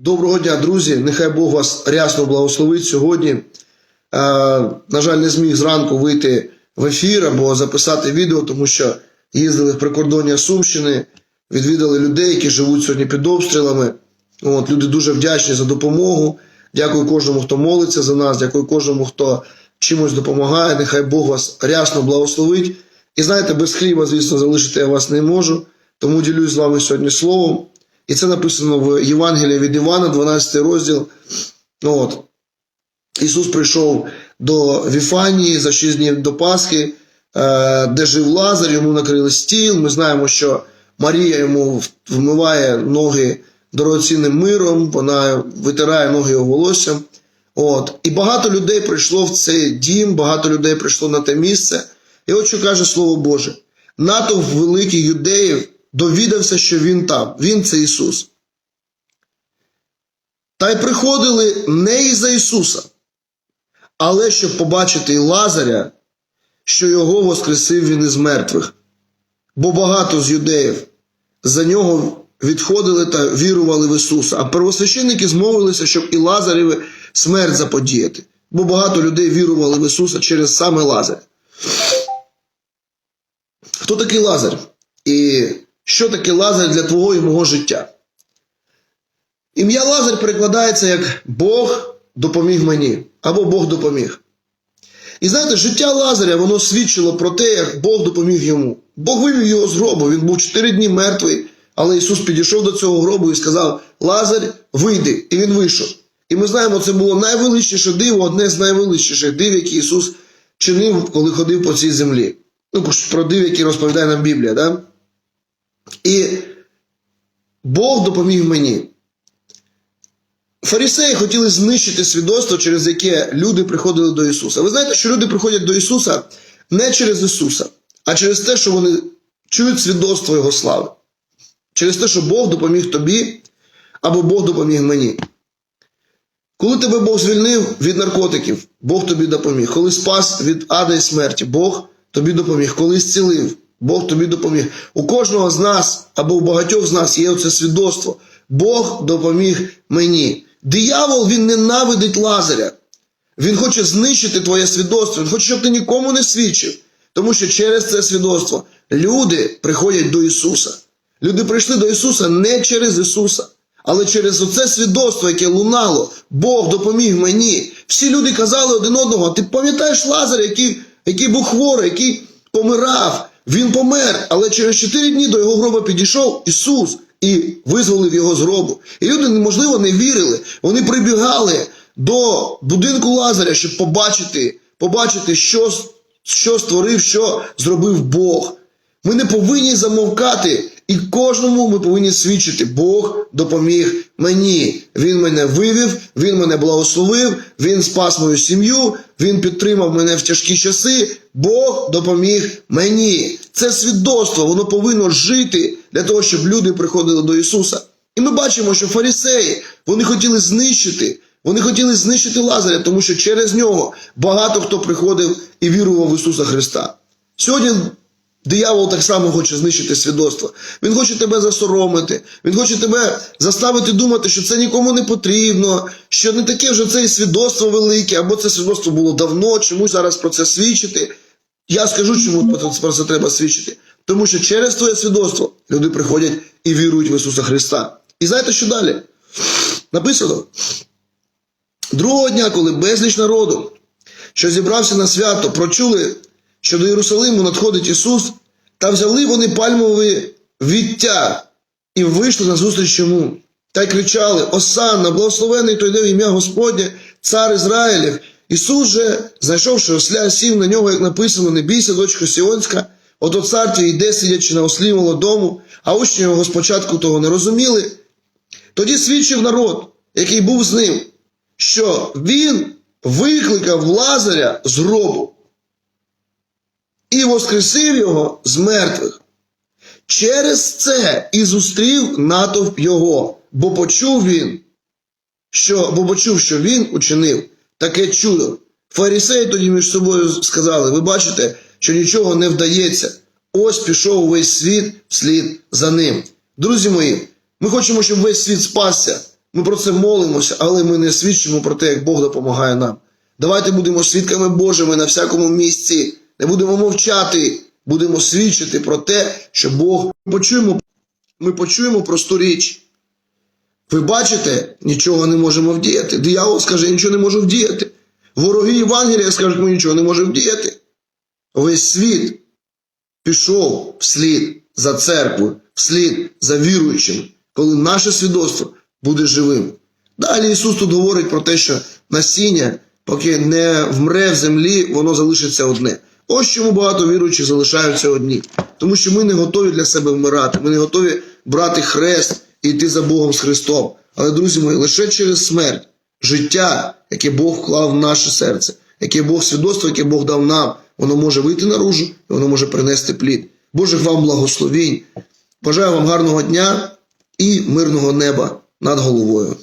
Доброго дня, друзі. Нехай Бог вас рясно благословить сьогодні. Е, на жаль, не зміг зранку вийти в ефір або записати відео, тому що їздили в прикордоння Сумщини, відвідали людей, які живуть сьогодні під обстрілами. От, люди дуже вдячні за допомогу. Дякую кожному, хто молиться за нас, дякую кожному, хто чимось допомагає. Нехай Бог вас рясно благословить. І знаєте, без хліба, звісно, залишити я вас не можу, тому ділюсь з вами сьогодні словом. І це написано в Євангелії від Івана, 12 розділ. От. Ісус прийшов до Віфанії за 6 днів до Пасхи, е, де жив Лазар, йому накрили стіл. Ми знаємо, що Марія йому вмиває ноги дорогоцінним миром, вона витирає ноги його волоссям. От. І багато людей прийшло в цей дім, багато людей прийшло на те місце. І от що каже Слово Боже: натовп великих юдеїв довідався, що він там, він це Ісус. Та й приходили не із-за Ісуса, але щоб побачити і Лазаря, що його воскресив він із мертвих. Бо багато з юдеїв за нього відходили та вірували в Ісуса, а первосвященники змовилися, щоб і Лазареві смерть заподіяти. Бо багато людей вірували в Ісуса через саме Лазаря. Хто такий Лазар? І що таке Лазар для твого і мого життя? Ім'я Лазар перекладається як Бог допоміг мені або Бог допоміг. І знаєте, життя Лазаря воно свідчило про те, як Бог допоміг йому. Бог вивів його з гробу, він був чотири дні мертвий, але Ісус підійшов до цього гробу і сказав: Лазар, вийди, і він вийшов. І ми знаємо, це було найвеличніше диво, одне з найвеличніших див, які Ісус чинив, коли ходив по цій землі. Ну, про див, які розповідає нам Біблія. Да? І Бог допоміг мені. Фарисеї хотіли знищити свідоцтво, через яке люди приходили до Ісуса. Ви знаєте, що люди приходять до Ісуса не через Ісуса, а через те, що вони чують свідоцтво Його слави. Через те, що Бог допоміг тобі або Бог допоміг мені. Коли тебе Бог звільнив від наркотиків, Бог тобі допоміг. Коли спас від ада і смерті, Бог тобі допоміг. Коли зцілив, Бог тобі допоміг. У кожного з нас або у багатьох з нас є оце свідоцтво. Бог допоміг мені. Диявол він ненавидить Лазаря. Він хоче знищити твоє свідоцтво. Він хоче, щоб ти нікому не свідчив. Тому що через це свідоцтво люди приходять до Ісуса. Люди прийшли до Ісуса не через Ісуса, але через оце свідоцтво, яке лунало. Бог допоміг мені. Всі люди казали один одного: ти пам'ятаєш Лазаря, який, який був хворий, який помирав. Він помер, але через чотири дні до його гроба підійшов Ісус і визволив його з гробу. І люди, можливо, не вірили. Вони прибігали до будинку Лазаря, щоб побачити, побачити, що, що створив, що зробив Бог. Ми не повинні замовкати, і кожному ми повинні свідчити. Бог допоміг мені. Він мене вивів, він мене благословив, він спас мою сім'ю, він підтримав мене в тяжкі часи. Бог допоміг мені. Це свідоцтво, воно повинно жити для того, щоб люди приходили до Ісуса. І ми бачимо, що фарисеї вони хотіли знищити. Вони хотіли знищити Лазаря, тому що через нього багато хто приходив і вірував в Ісуса Христа. Сьогодні диявол так само хоче знищити свідоцтво. Він хоче тебе засоромити, він хоче тебе заставити думати, що це нікому не потрібно, що не таке вже це і свідоцтво велике, або це свідоцтво було давно, чому зараз про це свідчити. Я скажу, чому про це треба свідчити. Тому що через твоє свідоцтво люди приходять і вірують в Ісуса Христа. І знаєте, що далі? Написано. Другого дня, коли безліч народу, що зібрався на свято, прочули, що до Єрусалиму надходить Ісус, та взяли вони пальмові віття і вийшли на зустріч йому. Та й кричали: Осанна, благословений той йде ім'я Господнє, цар Ізраїлів. Ісус же, знайшовши осля, сів на нього, як написано, не бійся, дочко Сіонська, ото цар твій йде, сидячи на ослі молодому, а учні його спочатку того не розуміли. Тоді свідчив народ, який був з ним, що він викликав Лазаря з гробу і воскресив його з мертвих. Через це і зустрів натовп його, бо почув він, що, бо почув, що він учинив таке чудо. Фарисеї тоді між собою сказали: ви бачите, що нічого не вдається. Ось пішов увесь світ вслід за ним. Друзі мої, ми хочемо, щоб весь світ спасся, Ми про це молимося, але ми не свідчимо про те, як Бог допомагає нам. Давайте будемо свідками Божими на всякому місці. Не будемо мовчати, будемо свідчити про те, що Бог ми почуємо, ми почуємо просту річ. Ви бачите, нічого не можемо вдіяти. Диявол скаже, я нічого не можу вдіяти. Вороги Євангелія скажуть, ми нічого не можемо вдіяти. Весь світ пішов вслід за церквою, вслід за віруючими, коли наше свідоцтво буде живим. Далі Ісус тут говорить про те, що насіння, поки не вмре в землі, воно залишиться одне. Ось чому багато віруючих залишаються одні. Тому що ми не готові для себе вмирати, ми не готові брати хрест і йти за Богом з Христом. Але, друзі мої, лише через смерть, життя, яке Бог вклав в наше серце, яке Бог свідоцтво, яке Бог дав нам, воно може вийти наружу і воно може принести плід. Божих вам благословінь. Бажаю вам гарного дня і мирного неба над головою.